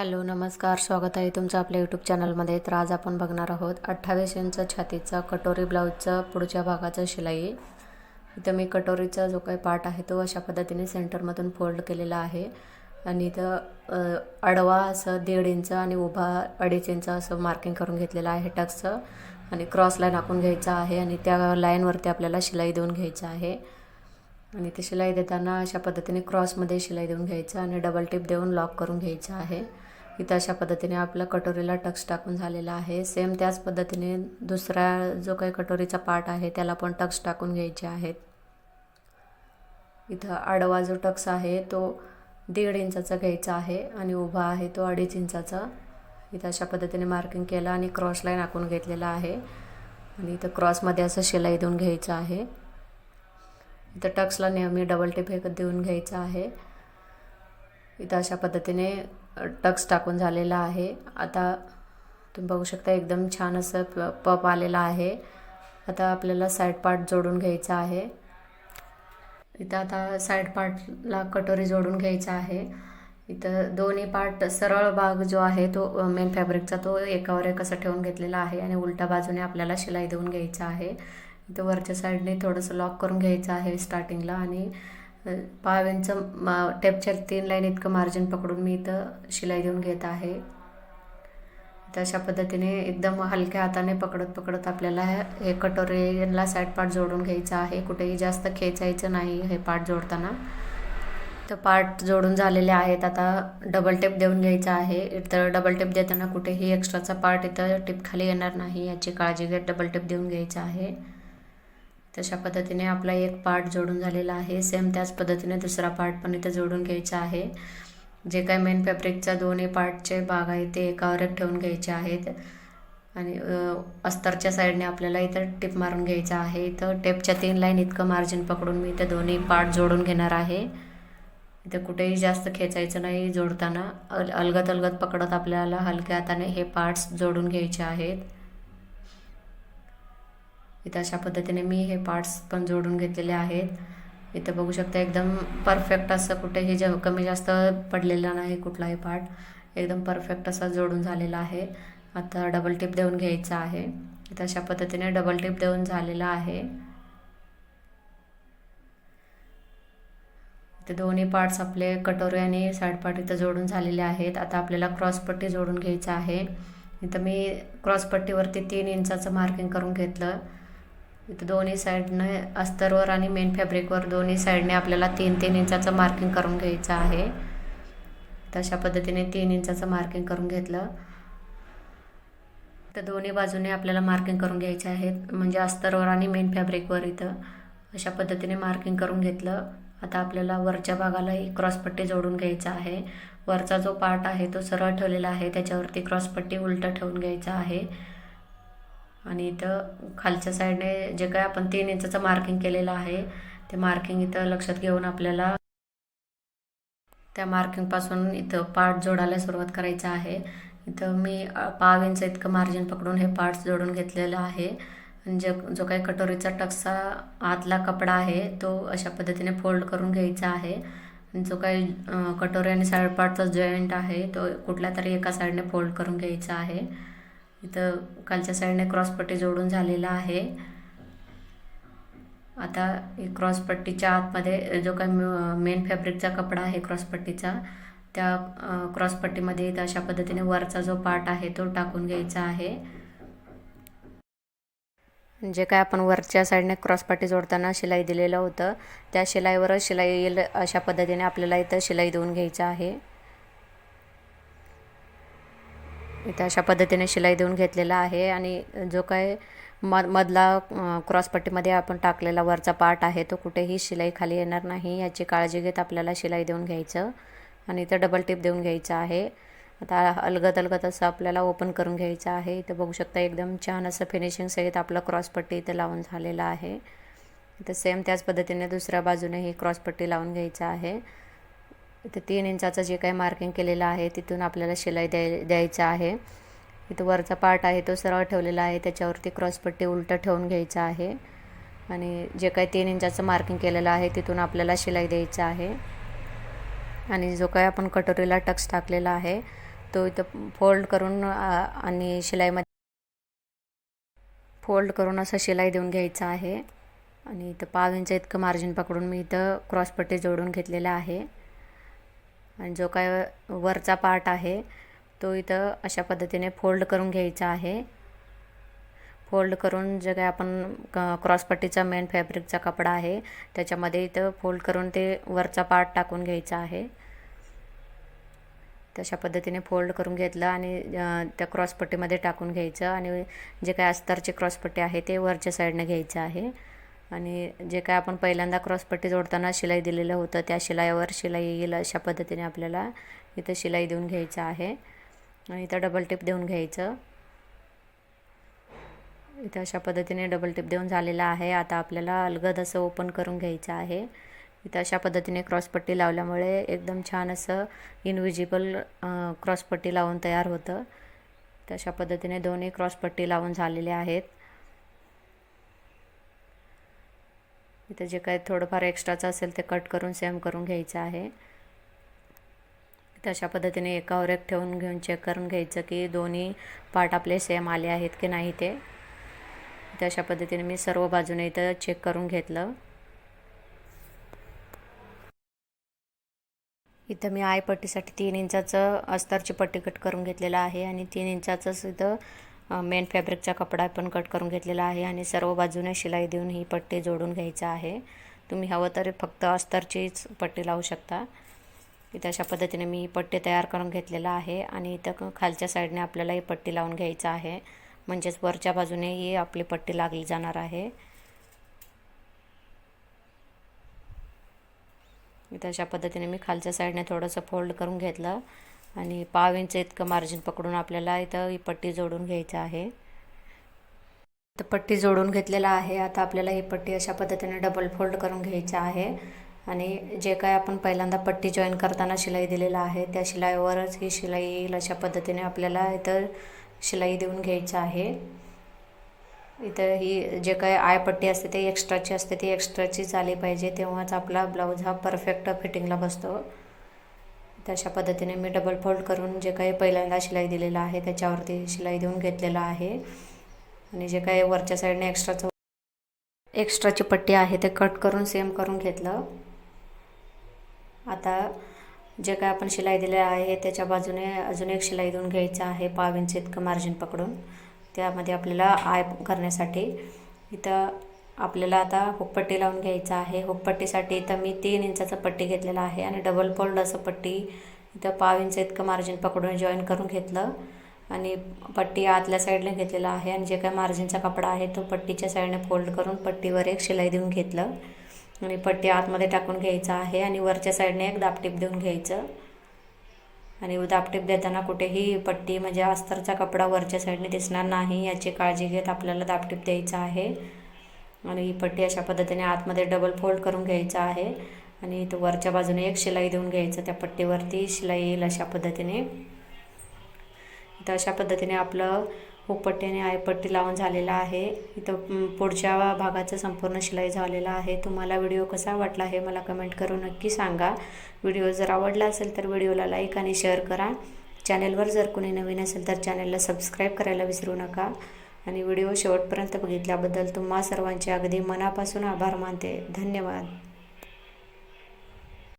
Hello नमस्कार. स्वागत आहे तुमचं आपल्या यूट्यूब चॅनलमध्ये तर आज आपण बघणार आहोत अठ्ठावीस इंच छातीचा कटोरी ब्लाऊजचा पुढच्या भागाचा शिलाई. इथं मी कटोरीचा जो काही पार्ट आहे तो अशा पद्धतीने सेंटरमधून फोल्ड केलेला आहे. आणि इथं अडवा असं दीड इंच आणि उभा अडीच इंच असं मार्किंग करून घेतलेलं आहे टक्सचं. आणि क्रॉस लाईन आखून घ्यायचा आहे आणि त्या लाईनवरती आपल्याला शिलाई देऊन घ्यायचं आहे. आणि ते शिलाई देताना अशा पद्धतीने क्रॉसमध्ये शिलाई देऊन घ्यायचं आणि डबल टिप देऊन लॉक करून घ्यायचं आहे. इथं अशा पद्धतीने आपल्या कटोरीला टक्स टाकून झालेला आहे. सेम त्याच पद्धतीने दुसरा जो काही कटोरीचा पार्ट आहे त्याला पण टक्स टाकून घ्यायचे आहेत. इथं आडवा जो टक्स आहे तो दीड इंचाचा घ्यायचा आहे आणि उभा आहे तो अडीच इंचाचा. इथं अशा पद्धतीने मार्किंग केलं आणि क्रॉस लाईन आखून घेतलेला आहे. आणि इथं क्रॉसमध्ये असं शिलाई देऊन घ्यायचं आहे. इथं टक्सला नेहमी डबल टिप हे देऊन घ्यायचं आहे. इथं अशा पद्धतीने टक्स टाकून झालेला आहे. आता तुम्ही बघू शकता एकदम छान असं प पप आलेला आहे. आता आपल्याला साईड पार्ट जोडून घ्यायचा आहे. इथं आता साईड पार्टला कटोरी जोडून घ्यायचा आहे. इथं दोन्ही पार्ट सरळ भाग जो आहे तो मेन फॅब्रिकचा तो एकावर एक असं ठेवून घेतलेला आहे आणि उलट्या बाजूने आपल्याला शिलाई देऊन घ्यायचा आहे. इथं वरच्या साईडने थोडंसं लॉक करून घ्यायचं आहे स्टार्टिंगला आणि पाव मा टेपच्या तीन लाईन इतकं मार्जिन पकडून मी इथं शिलाई देऊन घेत आहे. तर अशा पद्धतीने एकदम हलक्या हाताने पकडत पकडत आपल्याला हे कटोरेला साईड पार्ट जोडून घ्यायचं आहे. कुठेही जास्त खेचायचं नाही हे पार्ट जोडताना. तर पार्ट जोडून झालेले आहेत. आता डबल टेप देऊन घ्यायचा आहे. तर डबल टेप देताना कुठेही एक्स्ट्राचा पार्ट इथं टिप खाली येणार नाही. याची काळजी घेत डबल टेप देऊन घ्यायचा आहे. तशा पद्धतीने आपला एक पार्ट जोडून झालेला आहे. सेम त्याच पद्धतीने दुसरा पार्ट पण इथे जोडून घ्यायचा आहे. जे काही मेन फॅब्रिकचा दोन्ही पार्टचे भाग आहेत ते एकावर एक ठेवून घ्यायचे आहेत. आणि अस्तरच्या साईडने आपल्याला इथं टिप मारून घ्यायचं आहे. इथं टेपच्या तीन लाईन इतकं मार्जिन पकडून मी इथं दोन्ही पार्ट जोडून घेणार आहे. इथं कुठेही जास्त खेचायचं नाही जोडताना. अल अलगत अलगत पकडत आपल्याला हलक्या हाताने हे पार्ट्स जोडून घ्यायचे आहेत. इथं अशा पद्धतीने मी हे पार्ट्स पण जोडून घेतलेले आहेत. इथं बघू शकता एकदम परफेक्ट असं कुठेही ज कमी जास्त पडलेला नाही कुठलाही पार्ट एकदम परफेक्ट असा जोडून झालेला आहे. आता डबल टिप देऊन घ्यायचा आहे. इथं अशा पद्धतीने डबल टिप देऊन झालेला आहे. इथे दोन्ही पार्ट्स आपले कटोरी आणि साईड पार्ट इथं जोडून झालेले आहेत. आता आपल्याला क्रॉसपट्टी जोडून घ्यायचं आहे. इथं मी क्रॉसपट्टीवरती तीन इंचाचं मार्किंग करून घेतलं. इथं दोन्ही साईडने अस्तरवर आणि मेन फॅब्रिकवर दोन्ही साईडने आपल्याला तीन तीन इंचाचं मार्किंग करून घ्यायचं आहे. तशा पद्धतीने तीन इंचाचं मार्किंग करून घेतलं. तर दोन्ही बाजूने आपल्याला मार्किंग करून घ्यायचे आहेत म्हणजे अस्तरवर आणि मेन फॅब्रिकवर इथं. अशा पद्धतीने मार्किंग करून घेतलं. आता आपल्याला वरच्या भागालाही क्रॉसपट्टी जोडून घ्यायचा आहे. वरचा जो पार्ट आहे तो सरळ ठेवलेला आहे त्याच्यावरती क्रॉसपट्टी उलटं ठेवून घ्यायचा आहे. आणि इथं खालच्या साईडने जे काय आपण तीन इंचाचं मार्किंग केलेलं आहे ते मार्किंग इथं लक्षात घेऊन आपल्याला त्या मार्किंगपासून इथं पार्ट जोडायला सुरुवात करायचं आहे. इथं मी पाव इंच इतकं मार्जिन पकडून हे पार्ट्स जोडून घेतलेलं आहे. जे जो काही कटोरीचा टक्सा आतला कपडा आहे तो अशा पद्धतीने फोल्ड करून घ्यायचा आहे. जो काही कटोरी आणि साईड पार्टचा जॉईंट आहे तो कुठल्या तरी एका साईडने फोल्ड करून घ्यायचा आहे. इथं खालच्या साईडने क्रॉसपट्टी जोडून झालेला आहे. आता क्रॉसपट्टीच्या आतमध्ये जो काही मेन फॅब्रिकचा कपडा आहे क्रॉसपट्टीचा त्या क्रॉसपट्टीमध्ये इथं अशा पद्धतीने वरचा जो पार्ट आहे तो टाकून घ्यायचा आहे. जे काय आपण वरच्या साईडने क्रॉसपट्टी जोडताना शिलाई दिलेलं होतं त्या शिलाईवरच शिलाई येईल अशा पद्धतीने आपल्याला इथं शिलाई देऊन घ्यायचं आहे. इथं अशा पद्धतीने शिलाई देऊन घेतलेला आहे आणि जो काय मध मधला क्रॉसपट्टीमध्ये आपण टाकलेला वरचा पार्ट आहे तो कुठेही शिलाई खाली येणार नाही याची काळजी घेत आपल्याला शिलाई देऊन घ्यायचं आणि इथं डबल टिप देऊन घ्यायचं आहे. आता अलगत अलगत असं आपल्याला ओपन करून घ्यायचं आहे. इथं बघू शकता एकदम छान असं फिनिशिंग सहित आपलं क्रॉसपट्टी इथं लावून झालेलं आहे. इथं सेम त्याच पद्धतीने दुसऱ्या बाजूनेही क्रॉसपट्टी लावून घ्यायचं आहे. इथं तीन इंचाचं जे काही मार्किंग केलेलं आहे तिथून आपल्याला शिलाई द्याय द्यायचं आहे. इथं वरचा पार्ट आहे तो सरळ ठेवलेला आहे. त्याच्यावरती क्रॉसपट्टी उलटं ठेवून घ्यायचं आहे. आणि जे काही तीन इंचाचं मार्किंग केलेलं आहे तिथून आपल्याला शिलाई द्यायचं आहे. आणि जो काही आपण कटोरीला टक्स टाकलेला आहे तो इथं फोल्ड करून आणि शिलाईमध्ये फोल्ड करून असं शिलाई देऊन घ्यायचं आहे. आणि इथं पाव इंच इतकं मार्जिन पकडून मी इथं क्रॉसपट्टी जोडून घेतलेलं आहे. आणि जो काय वरचा पार्ट आहे तो इथं अशा पद्धतीने फोल्ड करून घ्यायचा आहे. फोल्ड करून जे काय आपण क क्रॉसपट्टीचा मेन फॅब्रिकचा कपडा आहे त्याच्यामध्ये इथं फोल्ड करून ते वरचा पार्ट टाकून घ्यायचा आहे. तशा पद्धतीने फोल्ड करून घेतलं आणि त्या क्रॉसपट्टीमध्ये टाकून घ्यायचं आणि जे काय अस्तरची क्रॉसपट्टी आहे ते वरच्या साईडनं घ्यायचं आहे. आणि जे काय आपण पहिल्यांदा क्रॉसपट्टी जोडताना शिलाई दिलेलं होतं त्या शिलाईवर शिलाई येईल अशा पद्धतीने आपल्याला इथं शिलाई देऊन घ्यायचं आहे. आणि इथं डबल टिप देऊन घ्यायचं. इथं अशा पद्धतीने डबल टिप देऊन झालेला आहे. आता आपल्याला अलगद असं ओपन करून घ्यायचं आहे. इथं अशा पद्धतीने क्रॉसपट्टी लावल्यामुळे एकदम छान असं इनविजिबल क्रॉसपट्टी लावून तयार होतं. तर अशा पद्धतीने दोन्ही क्रॉसपट्टी लावून झालेले आहेत. इथं जे काही थोडंफार एक्स्ट्राचं असेल ते कट करून सेम करून घ्यायचं आहे. तशा पद्धतीने एकावर एक ठेवून घेऊन चेक करून घ्यायचं की दोन्ही पार्ट आपले सेम आले आहेत की नाही ते. तशा पद्धतीने मी सर्व बाजूने इथं चेक करून घेतलं. इथं मी आयपट्टीसाठी तीन इंचाचं अस्तरची पट्टी कट करून घेतलेलं आहे आणि तीन इंचाचंच इथं मेन फॅब्रिकचा कपडा पण कट करून घेतलेला आहे आणि सर्व बाजूने शिलाई देऊन ही पट्टी जोडून घ्यायचं आहे. तुम्ही हवं तर फक्त अस्तरचीच पट्टी लावू शकता. इथं अशा पद्धतीने मी ही पट्टी तयार करून घेतलेला आहे आणि इथं खालच्या साईडने आपल्याला ही पट्टी लावून घ्यायचं आहे. म्हणजेच वरच्या बाजूने ही आपली पट्टी लागली जाणार आहे. इथं अशा पद्धतीने मी खालच्या साईडने थोडंसं फोल्ड करून घेतलं. आणि पाव इंच इतकं मार्जिन पकडून आपल्याला इथं ही पट्टी जोडून घ्यायचं आहे. तर पट्टी जोडून घेतलेला आहे. आता आपल्याला ही पट्टी अशा पद्धतीने डबल फोल्ड करून घ्यायचं आहे. आणि जे काय आपण पहिल्यांदा पट्टी जॉईन करताना शिलाई दिलेला आहे त्या शिलाईवरच ही शिलाई येईल अशा पद्धतीने आपल्याला इथं शिलाई देऊन घ्यायचं आहे. इथं ही जे काय आयपट्टी असते ते एक्स्ट्राची असते ती एक्स्ट्राचीच आली पाहिजे. तेव्हाच आपला ब्लाऊज हा परफेक्ट फिटिंगला बसतो. तशा पद्धतीने मी डबल फोल्ड करून जे काही पहिल्यांदा शिलाई दिलेलं आहे त्याच्यावरती शिलाई देऊन घेतलेला आहे. आणि जे काही वरच्या साईडने एक्स्ट्राचं एक्स्ट्राची पट्टी आहे ते कट करून सेम करून घेतलं. आता जे काय आपण शिलाई दिले आहे त्याच्या बाजूने अजून एक शिलाई देऊन घ्यायचं आहे पाव इंच इतकं मार्जिन पकडून. त्यामध्ये आपल्याला आय करण्यासाठी इथं आपल्याला आता हुपपट्टी लावून घ्यायचं आहे. हुपपट्टीसाठी इथं मी तीन इंचाचा पट्टी घेतलेलं आहे आणि डबल फोल्ड असं पट्टी इथं पाव इंच इतकं मार्जिन पकडून जॉईन करून घेतलं. आणि पट्टी आतल्या साईडला घेतलेला आहे आणि जे काय मार्जिनचा कपडा आहे तो पट्टीच्या साईडने फोल्ड करून पट्टीवर एक शिलाई देऊन घेतलं. आणि पट्टी आतमध्ये टाकून घ्यायचं आहे आणि वरच्या साईडने एक दापटीप देऊन घ्यायचं. आणि दापटीप देताना कुठेही पट्टी म्हणजे अस्तरचा कपडा वरच्या साईडने दिसणार नाही याची काळजी घेत आपल्याला दापटीप द्यायचं आहे. आणि ही पट्टी अशा पद्धतीने आतमध्ये डबल फोल्ड करून घ्यायचं आहे. आणि इथं वरच्या बाजूने एक शिलाई देऊन घ्यायचं त्या पट्टीवरती शिलाई येईल अशा पद्धतीने. इथं अशा पद्धतीने आपलं हुकपट्टी आणि आयपट्टी लावून झालेला आहे. इथं पुढच्या भागाचं संपूर्ण शिलाई झालेला आहे. तुम्हाला व्हिडिओ कसा वाटला हे मला कमेंट करून नक्की सांगा. व्हिडिओ जर आवडला असेल तर व्हिडिओला लाईक आणि शेअर करा. चॅनेलवर जर कोणी नवीन असेल तर चॅनेलला सबस्क्राईब करायला विसरू नका. आणि व्हिडिओ शेवटपर्यंत बघितल्याबद्दल तुम्हा सर्वांचे अगदी मनापासून आभार मानते. धन्यवाद.